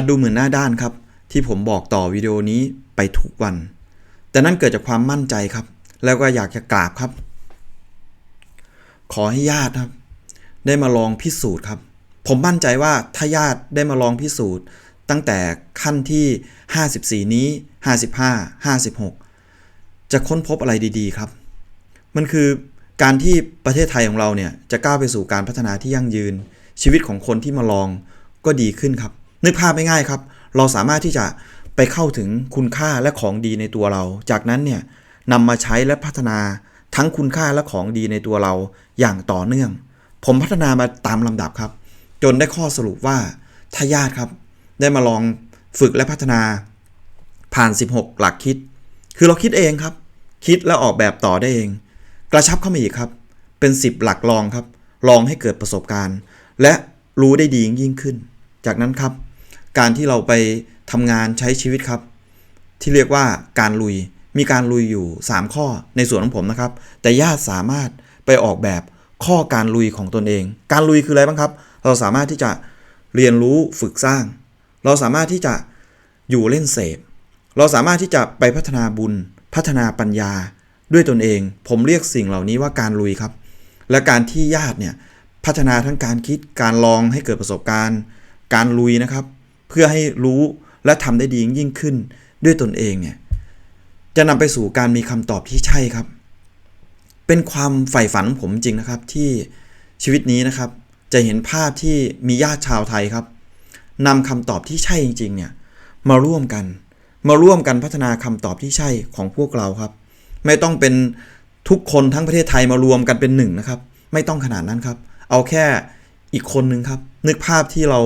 จดูเหมือนหน้าด้านครับ ที่ผมบอกต่อวิดีโอนี้ไปทุกวัน แต่นั่นเกิดจากความมั่นใจครับ แล้วก็อยากจะกราบครับ ขอให้ญาติครับ ได้มาลองพิสูจน์ครับ ผมมั่นใจว่าถ้าญาติได้มาลองพิสูจน์ ตั้งแต่ขั้นที่ 54 นี้ 55 56 จะค้นพบอะไรดีๆครับ มันคือการที่ประเทศไทยของเราเนี่ยจะก้าวไปสู่การพัฒนาที่ยั่งยืน ชีวิตของคนที่มาลองก็ดีขึ้นครับ นึกภาพไม่ง่ายครับ เราสามารถที่จะไปเข้าถึงคุณค่าและของดีในตัวเรา จากนั้นเนี่ยนำมาใช้และพัฒนาทั้งคุณค่าและของดีในตัวเราอย่างต่อเนื่อง ผมพัฒนามาตามลำดับครับ จนได้ข้อสรุปว่าถ้าญาติครับ ได้มาลองฝึกและพัฒนา ผ่าน 16 หลักคิด คือเราคิดเองครับ คิดแล้วออกแบบต่อได้เอง กระชับเข้ามาอีกครับ เป็น 10 หลักลองครับ ลองให้เกิดประสบการณ์ และรู้ได้ดียิ่งขึ้น จากนั้นครับ การที่เราไปทำงานใช้ชีวิตครับ ที่เรียกว่าการลุยมีการลุยอยู่ 3 ข้อในส่วนของผมนะครับ แต่ญาติสามารถไปออกแบบข้อการลุยของตนเอง การลุยคืออะไรบ้างครับ เราสามารถที่จะเรียนรู้ฝึกสร้าง เราสามารถที่จะอยู่เล่นเสพ เราสามารถที่จะไปพัฒนาบุญ พัฒนาปัญญาด้วยตนเอง ผมเรียกสิ่งเหล่านี้ว่าการลุยครับ และการที่ญาติเนี่ยพัฒนาทั้งการคิดการลองให้เกิดประสบการณ์ การลุยนะครับ เพื่อให้รู้และทำได้ดียิ่งขึ้นด้วยตนเองเนี่ยจะนำไปสู่การมีคำตอบที่ใช่ครับ เป็นความใฝ่ฝันของผมจริงนะครับที่ชีวิตนี้นะครับ จะเห็นภาพที่มีญาติชาวไทยครับนำคำตอบที่ใช่จริงๆเนี่ยมาร่วมกัน มาร่วมกันพัฒนาคำตอบที่ใช่ของพวกเราครับ ไม่ต้องเป็นทุกคนทั้งประเทศไทยมารวมกันเป็นหนึ่งนะครับ ไม่ต้องขนาดนั้นครับ เอาแค่อีกคนนึงครับ นึกภาพที่เรา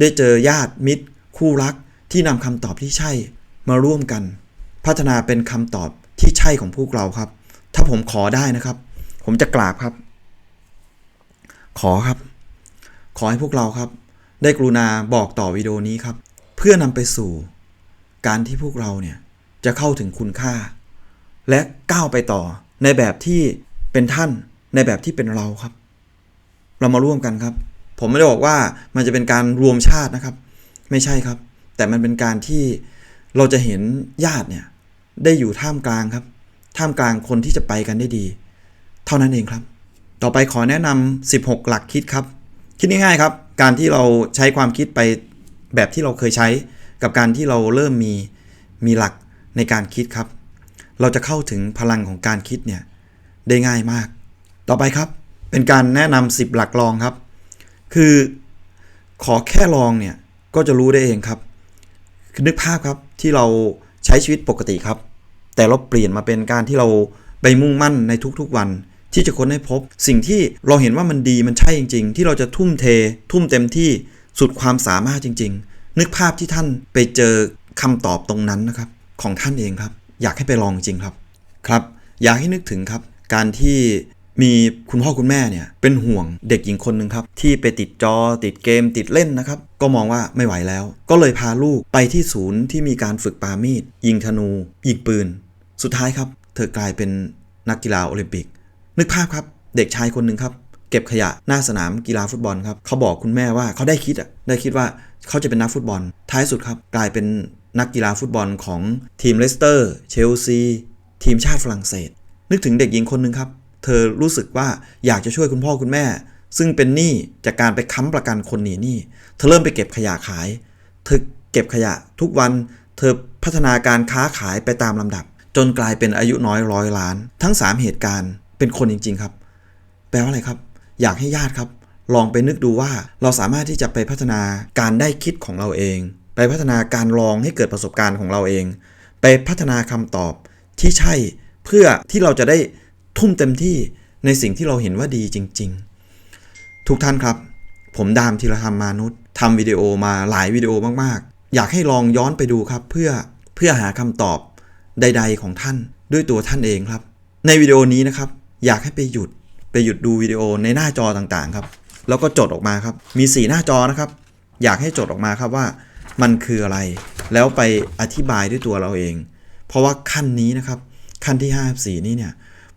ได้เจอญาติมิตร คู่รักที่นำคำตอบที่ใช่ มาร่วมกัน พัฒนาเป็นคำตอบที่ใช่ของพวกเราครับ ถ้าผมขอได้นะครับ ผมจะกราบครับ ขอครับ ขอให้พวกเราครับ ได้กรุณาบอกต่อวิดีโอนี้ครับ เพื่อนำไปสู่ การที่พวกเราเนี่ยจะเข้าถึงคุณค่า และก้าวไปต่อในแบบที่เป็นท่านในแบบที่เป็นเราครับ เรามาร่วมกันครับ ผมไม่ได้บอกว่ามันจะเป็นการรวมชาตินะครับ ไม่ใช่ครับ แต่มันเป็นการที่เราจะเห็นญาติเนี่ยได้อยู่ท่ามกลางครับ ท่ามกลางคนที่จะไปกันได้ดี เท่านั้นเองครับ ต่อไปขอแนะนำ16 หลักคิดครับ คิดง่ายๆครับ การที่เราใช้ความคิดไปแบบที่เราเคยใช้ กับการที่เราเริ่มมีมีหลักในการคิดครับ เราจะเข้าถึงพลังของการคิดเนี่ยได้ง่ายมาก ต่อไปครับ เป็นการแนะนำ10 หลักลองครับ คือขอแค่ลองเนี่ยก็จะรู้ได้เองครับ นึกภาพครับที่เราใช้ชีวิตปกติครับ แต่เราเปลี่ยนมาเป็นการที่เราไปมุ่งมั่นในทุกๆวัน ที่จะค้นให้พบ สิ่งที่เราเห็นว่ามันดีมันใช่จริง ๆ ที่เราจะทุ่มเท ทุ่มเต็มที่สุดความสามารถจริง ๆ นึกภาพที่ท่านไปเจอคำตอบตรงนั้นนะครับ ของท่านเองครับ อยากให้ไปลองจริงครับครับ อยากให้นึกถึงครับ การที่ มีคุณพ่อคุณแม่เนี่ยเป็นห่วงเด็กหญิงคนหนึ่งครับ ที่ไปติดจอติดเกมติดเล่นนะครับ ก็มองว่าไม่ไหวแล้ว ก็เลยพาลูกไปที่ศูนย์ที่มีการฝึกปามีด ยิงธนู ยิงปืน สุดท้ายครับ เธอกลายเป็นนักกีฬาโอลิมปิก นึกภาพครับ เด็กชายคนหนึ่งครับ เก็บขยะหน้าสนามกีฬาฟุตบอลครับเขาบอกคุณแม่ว่าเขาได้คิดอะได้คิดว่าเขาจะเป็นนักฟุตบอล ท้ายสุดครับ กลายเป็นนักกีฬาฟุตบอลของทีมเลสเตอร์เชลซีทีมชาติฝรั่งเศส นึกถึงเด็กหญิงคนหนึ่งครับ เธอรู้สึกว่าอยากจะช่วยคุณพ่อคุณแม่ ซึ่งเป็นหนี้จากการไปค้ำประกันคนหนีหนี้เธอเริ่มไปเก็บขยะขาย เธอเก็บขยะทุกวัน เธอพัฒนาการค้าขายไปตามลำดับ จนกลายเป็นอายุน้อยร้อยล้าน ทั้ง 3 เหตุการณ์เป็นคนจริง ๆ ครับ แปลว่าอะไรครับ อยากให้ญาติครับ ลองไปนึกดูว่าเราสามารถที่จะไปพัฒนาการได้คิดของเราเอง ไปพัฒนาการลองให้เกิดประสบการณ์ของเราเอง ไปพัฒนาคำตอบที่ใช่เพื่อที่เราจะได้ ทุ่มเต็มที่ในสิ่งที่เราเห็นว่าดีจริง ๆ ทุกท่านครับ ผมดามธีรธรรมมานุษย์ทำวิดีโอมาหลายวิดีโอมากๆ อยากให้ลองย้อนไปดูครับเพื่อเพื่อหาคำตอบใด ๆ ของท่านด้วยตัวท่านเองครับ ในวิดีโอนี้นะครับ อยากให้ไปหยุดไปหยุดดูวิดีโอในหน้าจอต่างๆครับ แล้วก็จดออกมาครับ มีสีหน้าจอนะครับ อยากให้จดออกมาครับว่ามันคืออะไร แล้วไปอธิบายด้วยตัวเราเอง เพราะว่าขั้นนี้นะครับ ขั้นที่ 54 นี้เนี่ย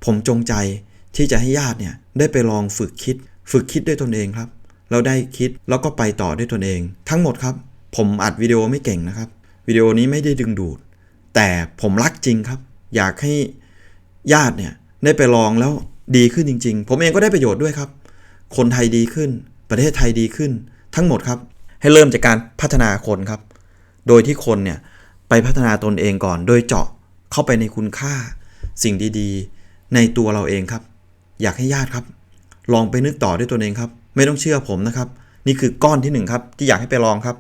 ผมจงใจที่จะให้ญาติเนี่ยได้ไปลองฝึกคิด ฝึกคิดด้วยตนเองครับ เราได้คิดแล้วก็ไปต่อด้วยตนเอง ทั้งหมดครับ ผมอัดวิดีโอไม่เก่งนะครับ วิดีโอนี้ไม่ได้ดึงดูด แต่ผมรักจริงครับ อยากให้ญาติเนี่ยได้ไปลองแล้วดีขึ้นจริง ๆ ผมเองก็ได้ประโยชน์ด้วยครับ คนไทยดีขึ้น ประเทศไทยดีขึ้น ทั้งหมดครับ ให้เริ่มจากการพัฒนาคนครับ โดยที่คนเนี่ยไปพัฒนาตนเองก่อน โดยเจาะเข้าไปในคุณค่า สิ่งดีๆ ในตัวเราเองครับ อยากให้ญาติครับ ลองไปนึกต่อด้วยตัวเองครับ ไม่ต้องเชื่อผมนะครับ นี่คือก้อนที่หนึ่งครับที่อยากให้ไปลองครับ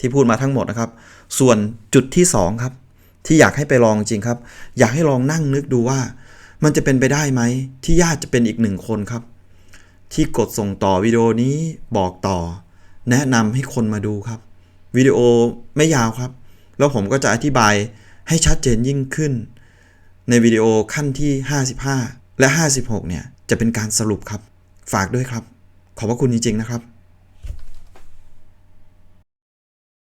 ที่พูดมาทั้งหมดนะครับ ส่วนจุดที่สองครับ ที่อยากให้ไปลองจริงครับ อยากให้ลองนั่งนึกดูว่า มันจะเป็นไปได้ไหมที่ญาติจะเป็นอีกหนึ่งคนครับ ที่กดส่งต่อวิดีโอนี้บอกต่อ แนะนำให้คนมาดูครับวิดีโอไม่ยาวครับ แล้วผมก็จะอธิบายให้ชัดเจนยิ่งขึ้น ในวิดีโอขั้นที่ 55 และ 56 เนี่ย จะเป็นการสรุปครับ ฝากด้วยครับ ขอบพระคุณจริง ๆ นะครับ